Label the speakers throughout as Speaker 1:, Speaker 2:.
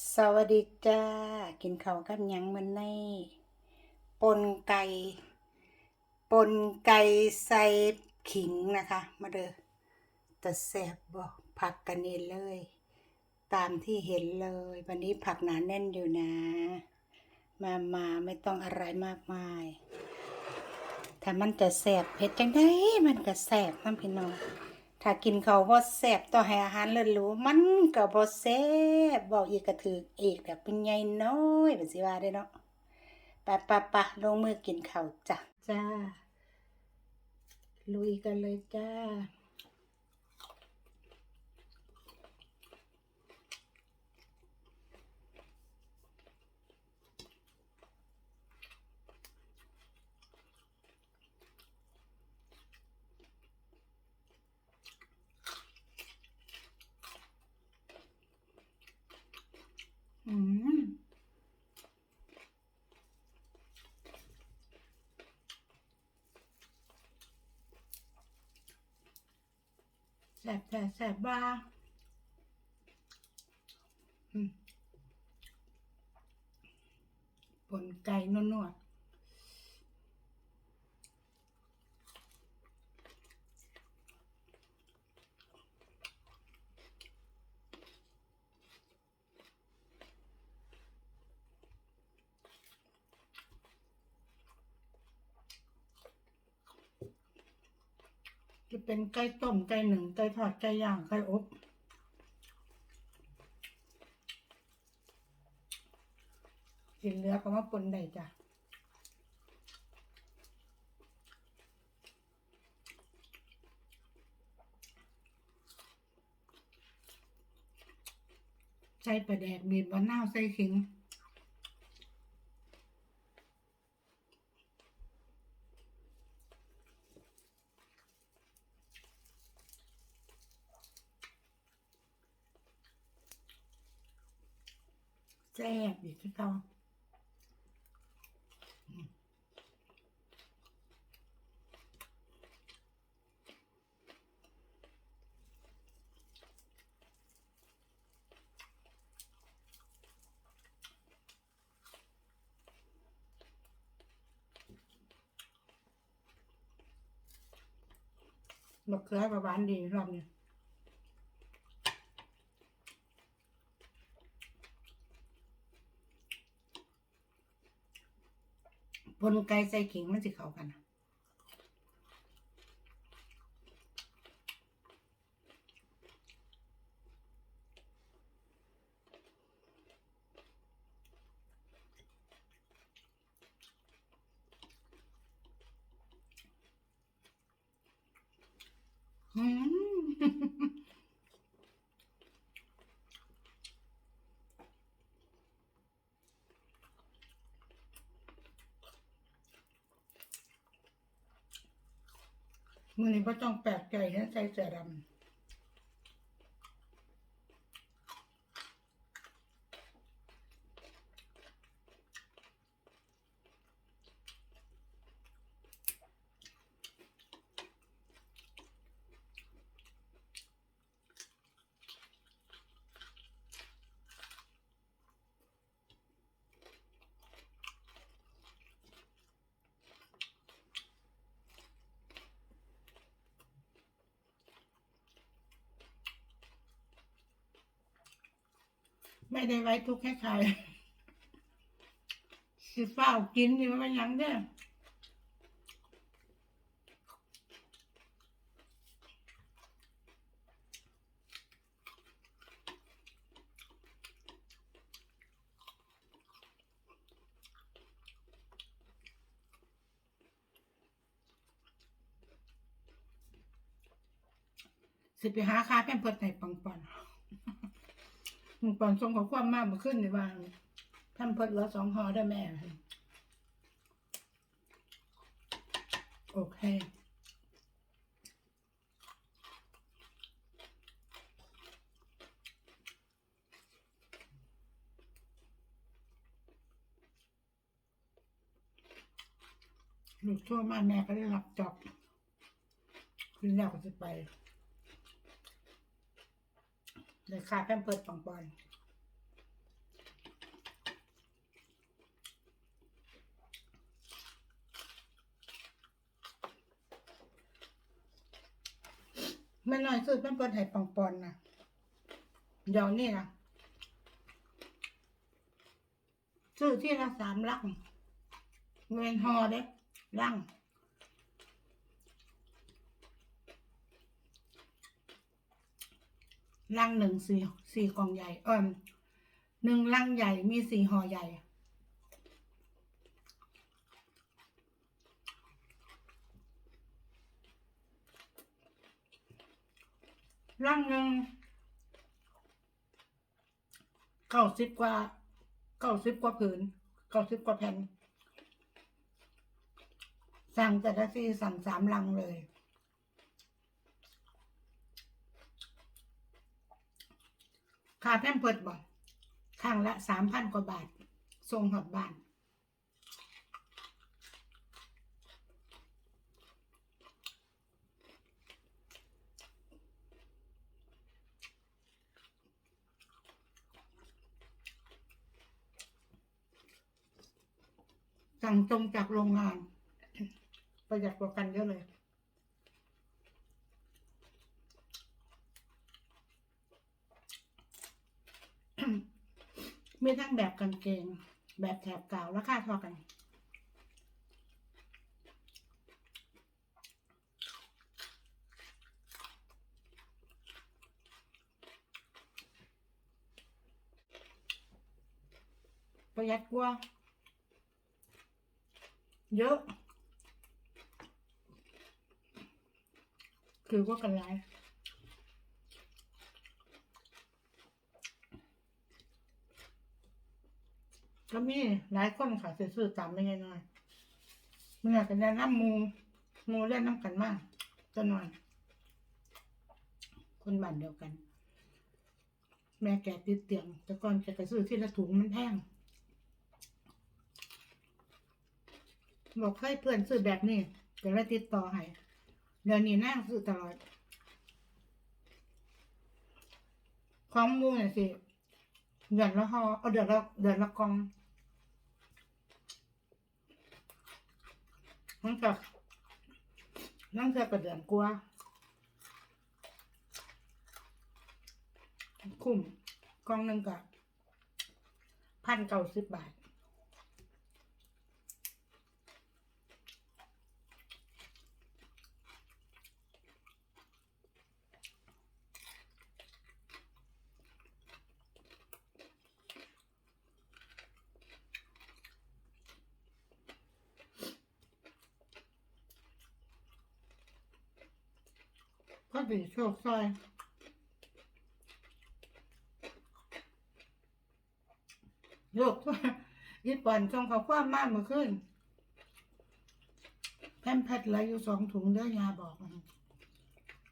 Speaker 1: สวัสดีจ้า กินข้าวกับยังมันในปนไก่ปนไก่ใส่ขิงนะคะ มาเด้อแต่แซ่บบ่ผักกันนี่เลย ตามที่เห็นเลย วันนี้ผักหนาแน่นอยู่นะ มามาไม่ต้องอะไรมากมายถ้ามันจะแสบเผ็ดจังได้มันก็แสบน้ำพี่น้อง ถ้ากินเขาวบ่แสบต่อให้อาหารเลิศหรูมันก็บ่แสบบอกอีกก็ถือเอกแบบเป็นใหญ่น้อยเป็นสิว่าได้เนาะปะปะปะลงมือกินข้าวจ้ะจ้าลุยกันเลยจ้า อืม แสบแสบแสบบ้าอืมปนไก่นวด จะเป็นไก่ต้มไก่หนึ่งไก่ทอดไก่ย่างไก่อบกินเหลือก็มาปนได้จ้ะใส่ปลาแดกบีบมะนาวใส่ขิง แซ่บอีกคือเก่าอืมมะเขือกับหวานดีรอบนี้ ปนไก่ใส่ขิงมันสิเข้ากันอืม มือนี้ก็ต้องแปลกใจนะใจเสื้อดำ ไม่ได้ไว้ทุกข์ให้ใครสิเฝ้ากินนี่มันเป็นยังเด้อสิไปหาค่าแพมเพิร์ดในปังปอน ปังปอนส่งขอความมากมาขึ้นในบ้านแพมเพิร์ดลือสองหอได้แม่ โอเคลูกทั่วมาแม่ก็ได้รับจอบคืนแล้วก็จะไป เลยค่ะแพมเปิดปองปอนมันน้อยสุดมันเปิดไห่ปองปอนนะเดี๋ยวนี่นะซื้อที่ละสามลังเงินหอเด็กลัง ลังหนึ่งสี่สี่กล่องใหญ่ เอิมหนึ่งลังใหญ่มีสี่ห่อใหญ่ ลังหนึ่งเก้าสิบกว่าเก้าสิบกว่าผืนเก้าสิบกว่าแผ่นสั่งแต่ละทีสั่งสามลังเลย ค่าแพมเพิดบ่ข้างละสามพันกว่าบาทส่งหอดบ้าน สั่งตรงจากโรงงาน ประหยัดกว่ากันเยอะเลย มีทั้งแบบกางเกง แบบแถบกาวราคาเท่ากัน ประหยัดกว่า เยอะ คือว่ากันไร ก็มีหลายคนค่ะซื้อๆตามไม่น้อยเมื่อกันแนะนำมูมูเล่นน้ำกันมากจะนอนคนบ้านเดียวกัน แม่แกติดเตียง แต่ก่อนแกก็ซื้อที่ละถุงมันแพงบอกให้เพื่อนซื้อแบบนี้เดี๋ยวเราติดต่อให้เดี๋ยวนี้นั่งซื้อตลอดของมูเนี่ยสิเดือนละห่อเอาเดือนละเดือนละกอง นั่งจากนั่งจากกระเดือนกลัวาคุ้มกล่องหนึ่งกับพันเก้าสิบบาท ก็ดีโชคซอยโยกญี่ปุ่นส่งเขาความมากเมื่อคืนแพมแพทเหลยอยู่สองถุงเด้อยาบอก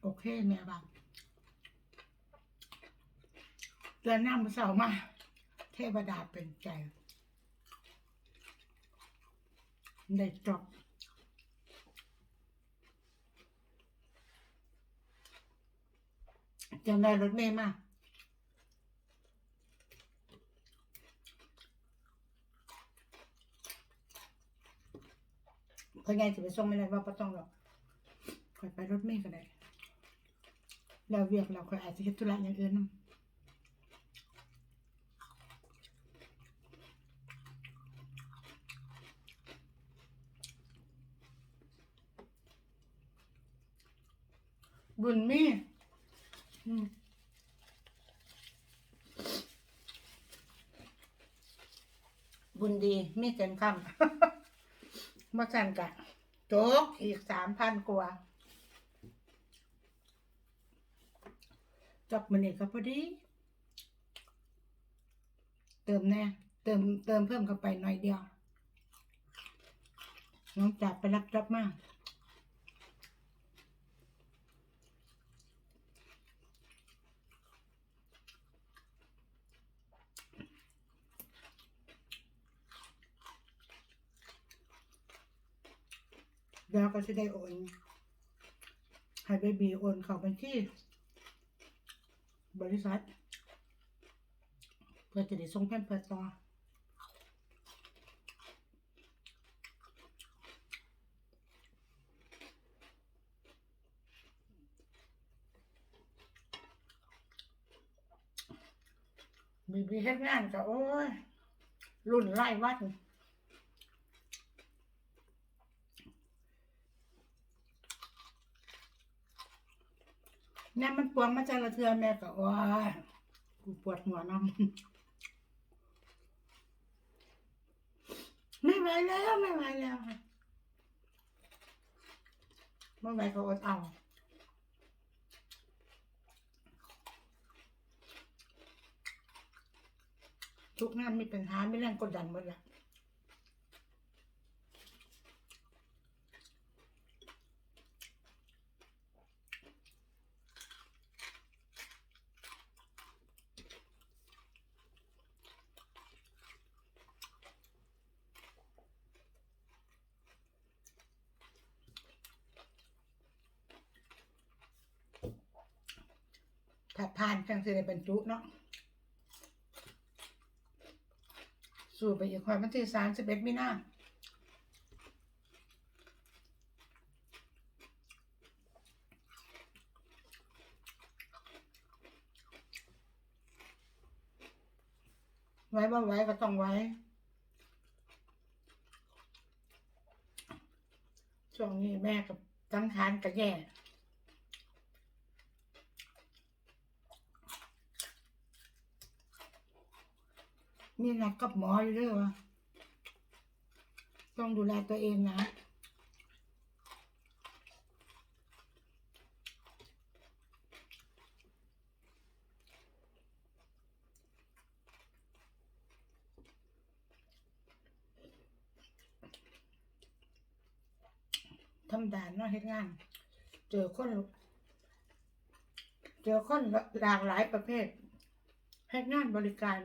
Speaker 1: โอเคแม่บ้างเดือนหน้ามาเสามา เทวดาเป็นใจ ได้จบ จำได้รถเมย์มากคนใหญ่จะไปส่งไม่ได้ว่าก็ต้องหรอกคอยไปรถเมย์ก็ได้แล้วเวียกเราคอยอาจจะเฮ็ดธุระอย่างอื่นนำบุญมี บุญดีมีเต็มคำมาสั่นกะโจ๊กอีกสามพันกว่าจบมันนี่ก็พอดี เติมแน่ เติมเติมเพิ่มเข้าไปหน่อยเดียว น้องจับไปรับจอบมาก แล้วก็จะได้โอนให้เบบีโอนเข้าบัญชีบริษัท เพื่อจะได้ส่งแพมเพิร์ต่อมีบีเฮ็ดงานก็โอ้ยรุ่นไล่วัด เนี่ยมันปวดมาจากละเทือแม่ก็ว่ากูปวดหัวน้ำไม่ไหวแล้วไม่ไหวแล้วไม่ไหวก็อดเอาทุกงานมีปัญหาไม่แรงกดดันหมดละ ถ้าทานจังสิได้เป็นจุเนาะสู่ไปอีกคอยวันที่สามสิบเอ็ดมีนาไว้บ่ไว้ก็ต้องไว้ช่วงนี้แม่กับตั้งทานกับแย่ มีนัดกับหมออยู่ด้วยวะต้องดูแลตัวเองนะทำด่านนาะเฮ็ดงาน เจอคนเจอคนหลากหลายประเภทเฮ็ดงานบริการ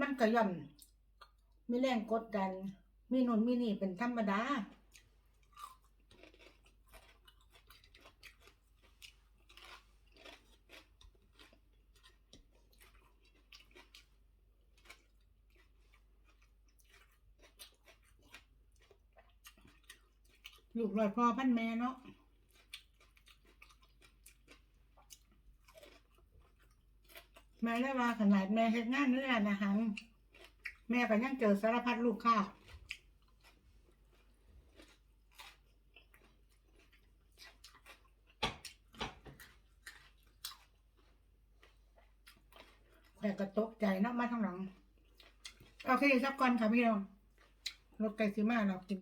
Speaker 1: มันก็ย่อมมีแรงกดดัน มีโน่นมีนี่เป็นธรรมดาลูกลอยพ่อพันแม่เนาะ แม่ได้ว่าขนาดแม่เฮ็ดงานในร้านอาหารแม่ก็ยังเจอสารพัดลูกค้าแต่ก็ตกใจเนาะมาทางหลัง โอเคสักก่อนค่ะพี่น้องรถไก่สิมาเรากิน